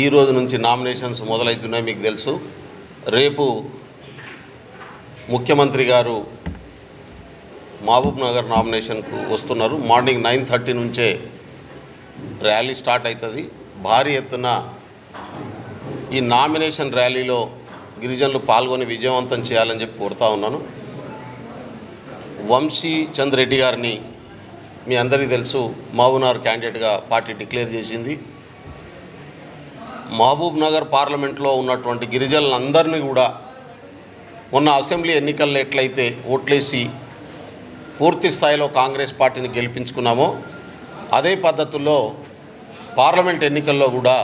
ఈ రోజు నుంచి నామినేషన్స్ మొదలవుతున్నాయి మీకు తెలుసు. రేపు ముఖ్యమంత్రి గారు మహబూబ్ నగర్ నామినేషన్కు వస్తున్నారు. మార్నింగ్ నైన్ థర్టీ నుంచే ర్యాలీ స్టార్ట్ అవుతుంది. భారీ ఎత్తున ఈ నామినేషన్ ర్యాలీలో గిరిజనులు పాల్గొని విజయవంతం చేయాలని చెప్పి కోరుతా ఉన్నాను. వంశీ చంద్రెడ్డి గారిని మీ అందరికీ తెలుసు మహబూబ్నగర్ క్యాండిడేట్గా పార్టీ డిక్లేర్ చేసింది. మహబూబ్ నగర్ పార్లమెంట్లో ఉన్నటువంటి గిరిజనులందరినీ కూడా మొన్న అసెంబ్లీ ఎన్నికల్లో ఎట్లయితే ఓట్లేసి పూర్తి స్థాయిలో కాంగ్రెస్ పార్టీని గెలిపించుకున్నామో అదే పద్ధతుల్లో పార్లమెంట్ ఎన్నికల్లో కూడా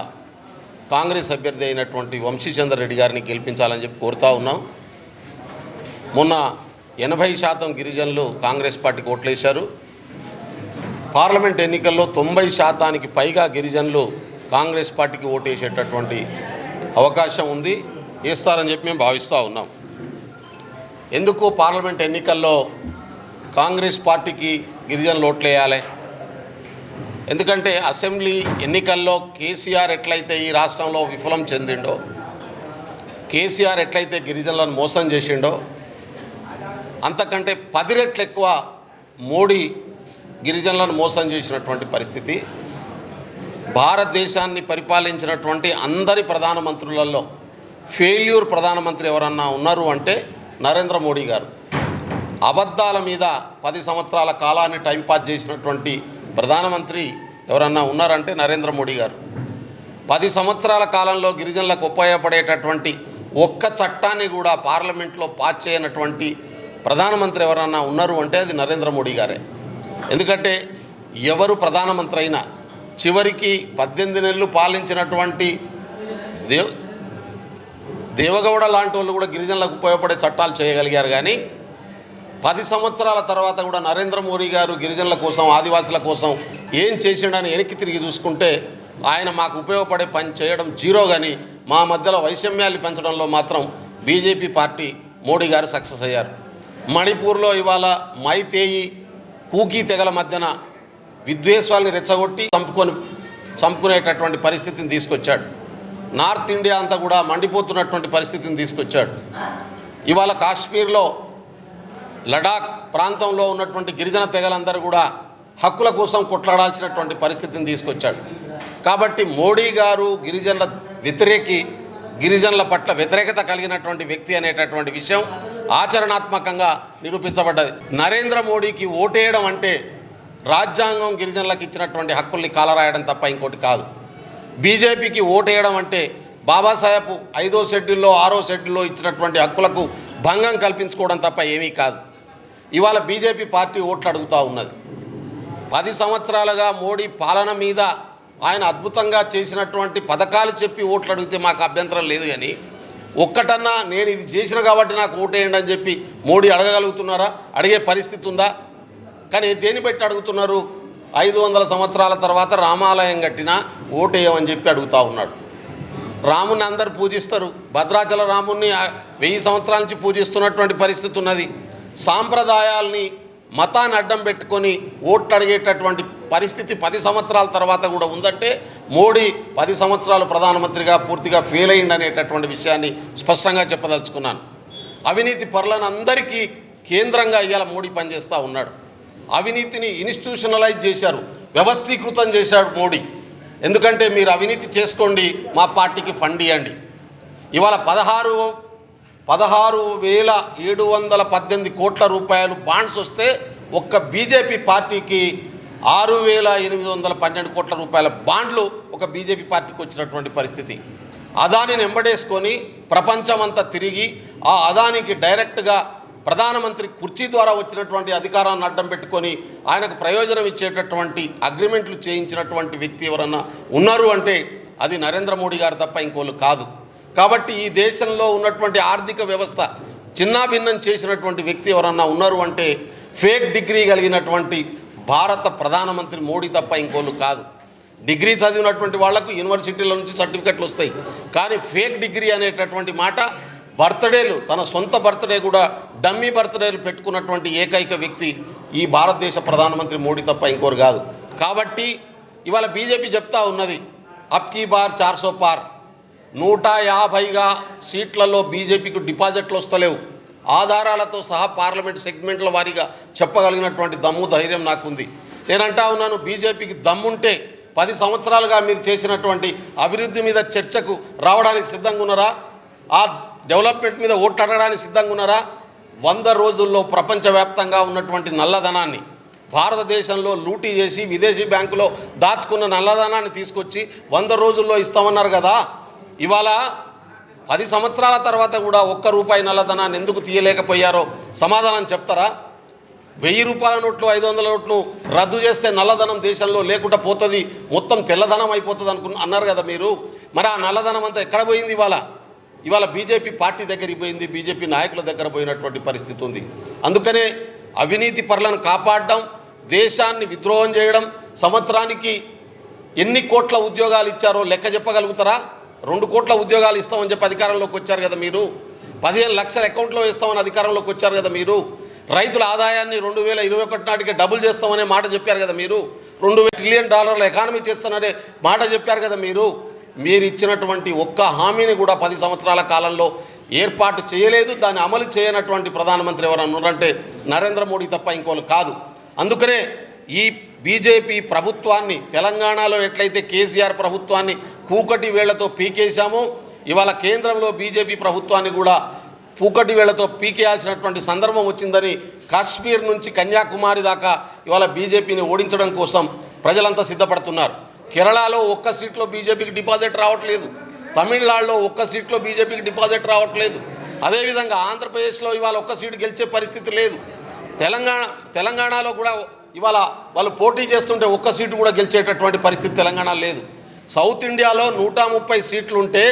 కాంగ్రెస్ అభ్యర్థి అయినటువంటి వంశీచంద్ర రెడ్డి గారిని గెలిపించాలని చెప్పి కోరుతా ఉన్నాం. మొన్న ఎనభై శాతం గిరిజనులు కాంగ్రెస్ పార్టీకి ఓట్లేశారు. పార్లమెంట్ ఎన్నికల్లో తొంభై శాతానికి పైగా గిరిజనులు కాంగ్రెస్ పార్టీకి ఓటేసేటటువంటి అవకాశం ఉంది వేస్తారని చెప్పి మేము భావిస్తూ ఉన్నాం. ఎందుకు పార్లమెంట్ ఎన్నికల్లో కాంగ్రెస్ పార్టీకి గిరిజనులు ఓట్లేయాలి? ఎందుకంటే అసెంబ్లీ ఎన్నికల్లో కేసీఆర్ ఎట్లయితే ఈ రాష్ట్రంలో విఫలం చెందిండో కేసీఆర్ ఎట్లయితే గిరిజనులను మోసం చేసిండో అంతకంటే పది రెట్లు ఎక్కువ మోడీ గిరిజనులను మోసం చేసినటువంటి పరిస్థితి భారతదేశాన్ని పరిపాలించినటువంటి అందరి ప్రధానమంత్రులలో ఫెయిల్యూర్ ప్రధానమంత్రి ఎవరన్నా ఉన్నారు అంటే నరేంద్ర మోడీ గారు. అబద్ధాల మీద పది సంవత్సరాల కాలాన్ని టైంపాస్ చేసినటువంటి ప్రధానమంత్రి ఎవరన్నా ఉన్నారంటే నరేంద్ర మోడీ గారు. పది సంవత్సరాల కాలంలో గిరిజనులకు ఉపయోగపడేటటువంటి ఒక్క చట్టాన్ని కూడా పార్లమెంట్లో పాస్ చేయనటువంటి ప్రధానమంత్రి ఎవరన్నా ఉన్నారు అంటే అది నరేంద్ర మోడీ గారే. ఎందుకంటే ఎవరు ప్రధానమంత్రి అయినా చివరికి పద్దెనిమిది నెలలు పాలించినటువంటి దేవ్ దేవగౌడ లాంటి వాళ్ళు కూడా గిరిజనులకు ఉపయోగపడే చట్టాలు చేయగలిగారు కానీ పది సంవత్సరాల తర్వాత కూడా నరేంద్ర మోడీ గారు గిరిజనుల కోసం ఆదివాసుల కోసం ఏం చేసిండని వెనక్కి తిరిగి చూసుకుంటే ఆయన మాకు ఉపయోగపడే పని చేయడం జీరో కానీ మా మధ్యలో వైషమ్యాలు పెంచడంలో మాత్రం బీజేపీ పార్టీ మోడీ గారు సక్సెస్ అయ్యారు. మణిపూర్లో ఇవాళ మైతేయి కూకీ తెగల మధ్యన విద్వేషాలని రెచ్చగొట్టి చంపుకొని చంపుకునేటటువంటి పరిస్థితిని తీసుకొచ్చాడు. నార్త్ ఇండియా అంతా కూడా మండిపోతున్నటువంటి పరిస్థితిని తీసుకొచ్చాడు. ఇవాళ కాశ్మీర్లో లడాక్ ప్రాంతంలో ఉన్నటువంటి గిరిజన తెగలందరూ కూడా హక్కుల కోసం కొట్లాడాల్సినటువంటి పరిస్థితిని తీసుకొచ్చాడు. కాబట్టి మోడీ గారు గిరిజనుల వ్యతిరేకి గిరిజనుల పట్ల వ్యతిరేకత కలిగినటువంటి వ్యక్తి అనేటటువంటి విషయం ఆచరణాత్మకంగా నిరూపించబడ్డది. నరేంద్ర మోడీకి ఓటేయడం అంటే రాజ్యాంగం గిరిజనులకు ఇచ్చినటువంటి హక్కుల్ని కాలరాయడం తప్ప ఇంకోటి కాదు. బీజేపీకి ఓటేయడం అంటే బాబాసాహెబ్ ఐదో షెడ్యూల్లో ఆరో షెడ్యూల్లో ఇచ్చినటువంటి హక్కులకు భంగం కల్పించుకోవడం తప్ప ఏమీ కాదు. ఇవాళ బీజేపీ పార్టీ ఓట్లు అడుగుతూ ఉన్నది. పది సంవత్సరాలుగా మోడీ పాలన మీద ఆయన అద్భుతంగా చేసినటువంటి పథకాలు చెప్పి ఓట్లు అడిగితే మాకు అభ్యంతరం లేదు కానీ ఒక్కటన్నా నేను ఇది చేసిన కాబట్టి నాకు ఓటేయండి అని చెప్పి మోడీ అడగగలుగుతున్నారా? అడిగే పరిస్థితి ఉందా? కానీ దేని బట్టి అడుగుతున్నారు? ఐదు వందల సంవత్సరాల తర్వాత రామాలయం కట్టినా ఓటేయమని చెప్పి అడుగుతూ ఉన్నాడు. రాముని అందరు పూజిస్తారు. భద్రాచల రాముణ్ణి వెయ్యి సంవత్సరాల నుంచి పూజిస్తున్నటువంటి పరిస్థితి ఉన్నది. సాంప్రదాయాల్ని మతాన్ని అడ్డం పెట్టుకొని ఓట్లు అడిగేటటువంటి పరిస్థితి పది సంవత్సరాల తర్వాత కూడా ఉందంటే మోడీ పది సంవత్సరాలు ప్రధానమంత్రిగా పూర్తిగా ఫెయిల్ అయ్యింది అనేటటువంటి విషయాన్ని స్పష్టంగా చెప్పదలుచుకున్నాను. అవినీతి పరులను అందరికీ కేంద్రంగా ఇవాళ మోడీ పనిచేస్తూ ఉన్నాడు. అవినీతిని ఇన్స్టిట్యూషనలైజ్ చేశారు. వ్యవస్థీకృతం చేశాడు మోడీ. ఎందుకంటే మీరు అవినీతి చేసుకోండి మా పార్టీకి ఫండ్ ఇవ్వండి ఇవాళ పదహారు పదహారు వేల ఏడు వందల పద్దెనిమిది కోట్ల రూపాయలు బాండ్స్ వస్తే ఒక్క బీజేపీ పార్టీకి ఆరు వేల ఎనిమిది వందల పన్నెండు కోట్ల రూపాయల బాండ్లు ఒక బీజేపీ పార్టీకి వచ్చినటువంటి పరిస్థితి. అదానిని ఎంబడేసుకొని ప్రపంచమంతా తిరిగి ఆ అదానికి డైరెక్ట్గా ప్రధానమంత్రి కుర్చీ ద్వారా వచ్చినటువంటి అధికారాన్ని అడ్డం పెట్టుకొని ఆయనకు ప్రయోజనం ఇచ్చేటటువంటి అగ్రిమెంట్లు చేయించినటువంటి వ్యక్తి ఎవరన్నా ఉన్నారు అంటే అది నరేంద్ర మోడీ గారు తప్ప ఇంకోళ్ళు కాదు. కాబట్టి ఈ దేశంలో ఉన్నటువంటి ఆర్థిక వ్యవస్థ చిన్నాభిన్నం చేసినటువంటి వ్యక్తి ఎవరన్నా ఉన్నారు అంటే ఫేక్ డిగ్రీ కలిగినటువంటి భారత ప్రధానమంత్రి మోడీ తప్ప ఇంకోళ్ళు కాదు. డిగ్రీ చదివినటువంటి వాళ్ళకు యూనివర్సిటీల నుంచి సర్టిఫికెట్లు వస్తాయి. కానీ ఫేక్ డిగ్రీ అనేటటువంటి మాట బర్త్డేలు తన సొంత బర్త్డే కూడా డమ్మీ బర్త్డేలు పెట్టుకున్నటువంటి ఏకైక వ్యక్తి ఈ భారతదేశ ప్రధానమంత్రి మోడీ తప్ప ఇంకోరు కాదు. కాబట్టి ఇవాళ బీజేపీ చెప్తా ఉన్నది అప్కీ బార్ చార్సో పార్. నూట యాభైగా సీట్లలో బీజేపీకి డిపాజిట్లు వస్తలేవు. ఆధారాలతో సహా పార్లమెంట్ సెగ్మెంట్ల వారీగా చెప్పగలిగినటువంటి దమ్ము ధైర్యం నాకుంది. నేనంటా ఉన్నాను బీజేపీకి దమ్ముంటే పది సంవత్సరాలుగా మీరు చేసినటువంటి అభివృద్ధి మీద చర్చకు రావడానికి సిద్ధంగా ఉన్నారా ఆ డెవలప్మెంట్ మీద ఓట్లు అడగడానికి సిద్ధంగా ఉన్నారా వంద రోజుల్లో ప్రపంచవ్యాప్తంగా ఉన్నటువంటి నల్లధనాన్ని భారతదేశంలో లూటీ చేసి విదేశీ బ్యాంకులో దాచుకున్న నల్లధనాన్ని తీసుకొచ్చి వంద రోజుల్లో ఇస్తామన్నారు కదా. ఇవాళ పది సంవత్సరాల తర్వాత కూడా ఒక్క రూపాయి నల్లధనాన్ని ఎందుకు తీయలేకపోయారో సమాధానం చెప్తారా? వెయ్యి రూపాయల నోట్లు ఐదు వందల నోట్లు రద్దు చేస్తే నల్లధనం దేశంలో లేకుండా పోతుంది మొత్తం తెల్లధనం అయిపోతుంది అనుకు అన్నారు కదా మీరు. మరి ఆ నల్లధనం అంతా ఎక్కడ పోయింది ఇవాళ? ఇవాళ బీజేపీ పార్టీ దగ్గరికి పోయింది బీజేపీ నాయకుల దగ్గర పోయినటువంటి పరిస్థితి ఉంది. అందుకనే అవినీతి పరులను కాపాడడం దేశాన్ని విద్రోహం చేయడం సంవత్సరానికి ఎన్ని కోట్ల ఉద్యోగాలు ఇచ్చారో లెక్క చెప్పగలుగుతారా? రెండు కోట్ల ఉద్యోగాలు ఇస్తామని చెప్పి అధికారంలోకి వచ్చారు కదా మీరు. పదిహేను లక్షల అకౌంట్లో ఇస్తామని అధికారంలోకి వచ్చారు కదా మీరు. రైతుల ఆదాయాన్ని రెండు వేల ఇరవై ఒకటి నాటికి డబుల్ చేస్తామనే మాట చెప్పారు కదా మీరు. రెండు వేల ట్రిలియన్ డాలర్ల ఎకానమీ చేస్తాననే మాట చెప్పారు కదా మీరు. మీరు ఇచ్చినటువంటి ఒక్క హామీని కూడా పది సంవత్సరాల కాలంలో ఏర్పాటు చేయలేదు దాన్ని అమలు చేయనటువంటి ప్రధానమంత్రి ఎవరన్నా ఉన్నారంటే నరేంద్ర మోడీ తప్ప ఇంకోళ్ళు కాదు. అందుకనే ఈ బీజేపీ ప్రభుత్వాన్ని తెలంగాణలో ఎట్లయితే కేసీఆర్ ప్రభుత్వాన్ని పూకటి వేళ్ళతో పీకేశామో ఇవాళ కేంద్రంలో బీజేపీ ప్రభుత్వాన్ని కూడా పూకటి వేళ్ళతో పీకేయాల్సినటువంటి సందర్భం వచ్చిందని కాశ్మీర్ నుంచి కన్యాకుమారి దాకా ఇవాళ బీజేపీని ఓడించడం కోసం ప్రజలంతా సిద్ధపడుతున్నారు. కేరళలో ఒక్క సీట్లో బీజేపీకి డిపాజిట్ రావట్లేదు. తమిళనాడులో ఒక్క సీట్లో బీజేపీకి డిపాజిట్ రావట్లేదు. అదేవిధంగా ఆంధ్రప్రదేశ్లో ఇవాళ ఒక్క సీటు గెలిచే పరిస్థితి లేదు. తెలంగాణ తెలంగాణలో కూడా ఇవాళ వాళ్ళు పోటీ చేస్తుంటే ఒక్క సీటు కూడా గెలిచేటటువంటి పరిస్థితి తెలంగాణ లేదు. సౌత్ ఇండియాలో నూట ముప్పై సీట్లు ఉంటే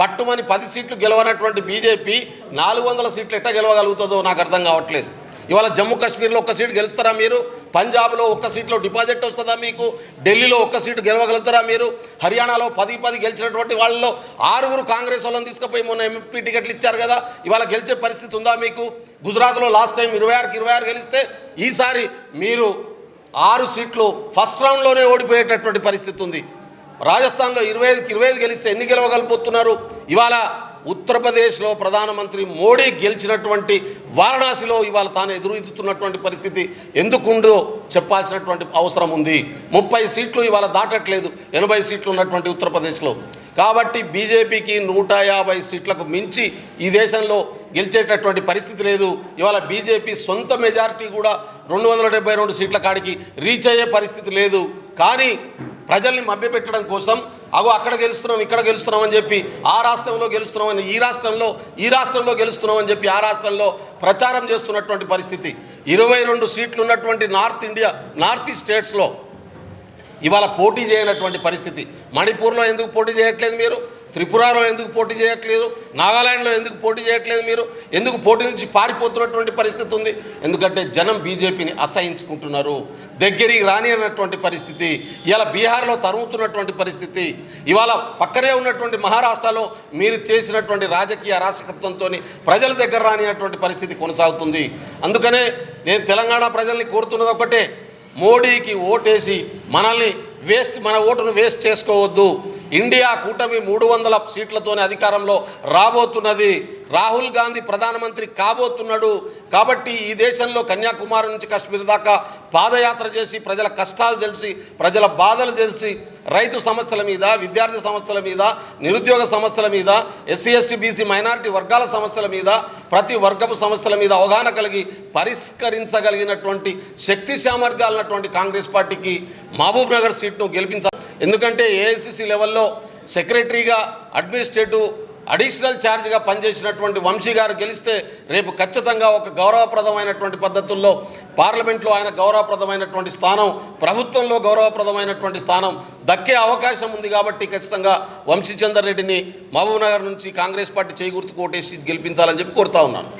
పట్టుమని పది సీట్లు గెలవనటువంటి బీజేపీ నాలుగు వందల సీట్లు ఎట్లా గెలవగలుగుతుందో నాకు అర్థం కావట్లేదు. ఇవాళ జమ్మూ కాశ్మీర్లో ఒక్క సీటు గెలుస్తారా మీరు? పంజాబ్లో ఒక్క సీట్లో డిపాజిట్ వస్తుందా మీకు? ఢిల్లీలో ఒక్క సీటు గెలవగలుగుతారా మీరు? హర్యానాలో పది పది గెలిచినటువంటి వాళ్ళలో ఆరుగురు కాంగ్రెస్ వాళ్ళని తీసుకుపోయి మొన్న ఎంపీ టికెట్లు ఇచ్చారు కదా ఇవాళ గెలిచే పరిస్థితి ఉందా మీకు? గుజరాత్లో లాస్ట్ టైం ఇరవై ఆరుకి ఇరవై ఆరు గెలిస్తే ఈసారి మీరు ఆరు సీట్లు ఫస్ట్ రౌండ్లోనే ఓడిపోయేటటువంటి పరిస్థితి ఉంది. రాజస్థాన్లో ఇరవై ఐదుకి ఇరవై ఐదు గెలిస్తే ఎన్ని గెలవగలిపోతున్నారు ఇవాళ ఉత్తరప్రదేశ్లో ప్రధానమంత్రి మోడీ గెలిచినటువంటి వారణాసిలో ఇవాళ తాను ఎదురుతున్నటువంటి పరిస్థితి ఎందుకుండో చెప్పాల్సినటువంటి అవసరం ఉంది. ముప్పై సీట్లు ఇవాళ దాటట్లేదు. ఎనభై సీట్లు ఉన్నటువంటి ఉత్తరప్రదేశ్లో. కాబట్టి బీజేపీకి నూట యాభై సీట్లకు మించి ఈ దేశంలో గెలిచేటటువంటి పరిస్థితి లేదు. ఇవాళ బీజేపీ సొంత మెజారిటీ కూడా రెండు వందల డెబ్బై రెండు సీట్ల కాడికి రీచ్ అయ్యే పరిస్థితి లేదు. కానీ ప్రజల్ని మభ్యపెట్టడం కోసం అగో అక్కడ గెలుస్తున్నాం ఇక్కడ గెలుస్తున్నాం అని చెప్పి ఆ రాష్ట్రంలో గెలుస్తున్నామని ఈ రాష్ట్రంలో ఈ రాష్ట్రంలో గెలుస్తున్నాం అని చెప్పి ఆ రాష్ట్రంలో ప్రచారం చేస్తున్నటువంటి పరిస్థితి. ఇరవై రెండు సీట్లు ఉన్నటువంటి నార్త్ ఇండియా నార్త్ ఈస్ట్ స్టేట్స్లో ఇవాళ పోటీ చేయనటువంటి పరిస్థితి. మణిపూర్లో ఎందుకు పోటీ చేయట్లేదు మీరు? త్రిపురలో ఎందుకు పోటీ చేయట్లేదు? నాగాలాండ్లో ఎందుకు పోటీ చేయట్లేదు మీరు? ఎందుకు పోటీ నుంచి పారిపోతున్నటువంటి పరిస్థితి ఉంది? ఎందుకంటే జనం బీజేపీని అసహించుకుంటున్నారు. దగ్గరికి రాని అన్నటువంటి పరిస్థితి ఇవాళ బీహార్లో తరుగుతున్నటువంటి పరిస్థితి ఇవాళ పక్కనే ఉన్నటువంటి మహారాష్ట్రలో మీరు చేసినటువంటి రాజకీయ అరాచకత్వంతో ప్రజల దగ్గర రానినటువంటి పరిస్థితి కొనసాగుతుంది. అందుకనే నేను తెలంగాణ ప్రజల్ని కోరుతున్నది ఒకటే మోడీకి ఓటేసి మనల్ని వేస్ట్ మన ఓటును వేస్ట్ చేసుకోవద్దు. ఇండియా కూటమి మూడు వందల సీట్లతోనే అధికారంలో రాబోతున్నది. రాహుల్ గాంధీ ప్రధానమంత్రి కాబోతున్నాడు. కాబట్టి ఈ దేశంలో కన్యాకుమారి నుంచి కాశ్మీర్ దాకా పాదయాత్ర చేసి ప్రజల కష్టాలు తెలిసి ప్రజల బాధలు తెలిసి రైతు సమస్యల మీద విద్యార్థి సమస్యల మీద నిరుద్యోగ సమస్యల మీద ఎస్సీ ఎస్టీ బీసీ మైనారిటీ వర్గాల సమస్యల మీద ప్రతి వర్గపు సమస్యల మీద అవగాహన కలిగి పరిష్కరించగలిగినటువంటి శక్తి సామర్థ్యాలు ఉన్నటువంటి కాంగ్రెస్ పార్టీకి మహబూబ్ నగర్ సీట్ను గెలిపించాలి. ఎందుకంటే ఏఐసిసి లెవెల్లో సెక్రటరీగా అడ్మినిస్ట్రేటివ్ అడిషనల్ ఛార్జ్గా పనిచేసినటువంటి వంశీ గారు గెలిస్తే రేపు ఖచ్చితంగా ఒక గౌరవప్రదమైనటువంటి పద్ధతుల్లో పార్లమెంట్లో ఆయన గౌరవప్రదమైనటువంటి స్థానం ప్రభుత్వంలో గౌరవప్రదమైనటువంటి స్థానం దక్కే అవకాశం ఉంది కాబట్టి ఖచ్చితంగా వంశీచందర్ రెడ్డిని మహబూబ్ నగర్ నుంచి కాంగ్రెస్ పార్టీ చేకూర్తు కోటేసి గెలిపించాలని చెప్పి కోరుతా ఉన్నాను.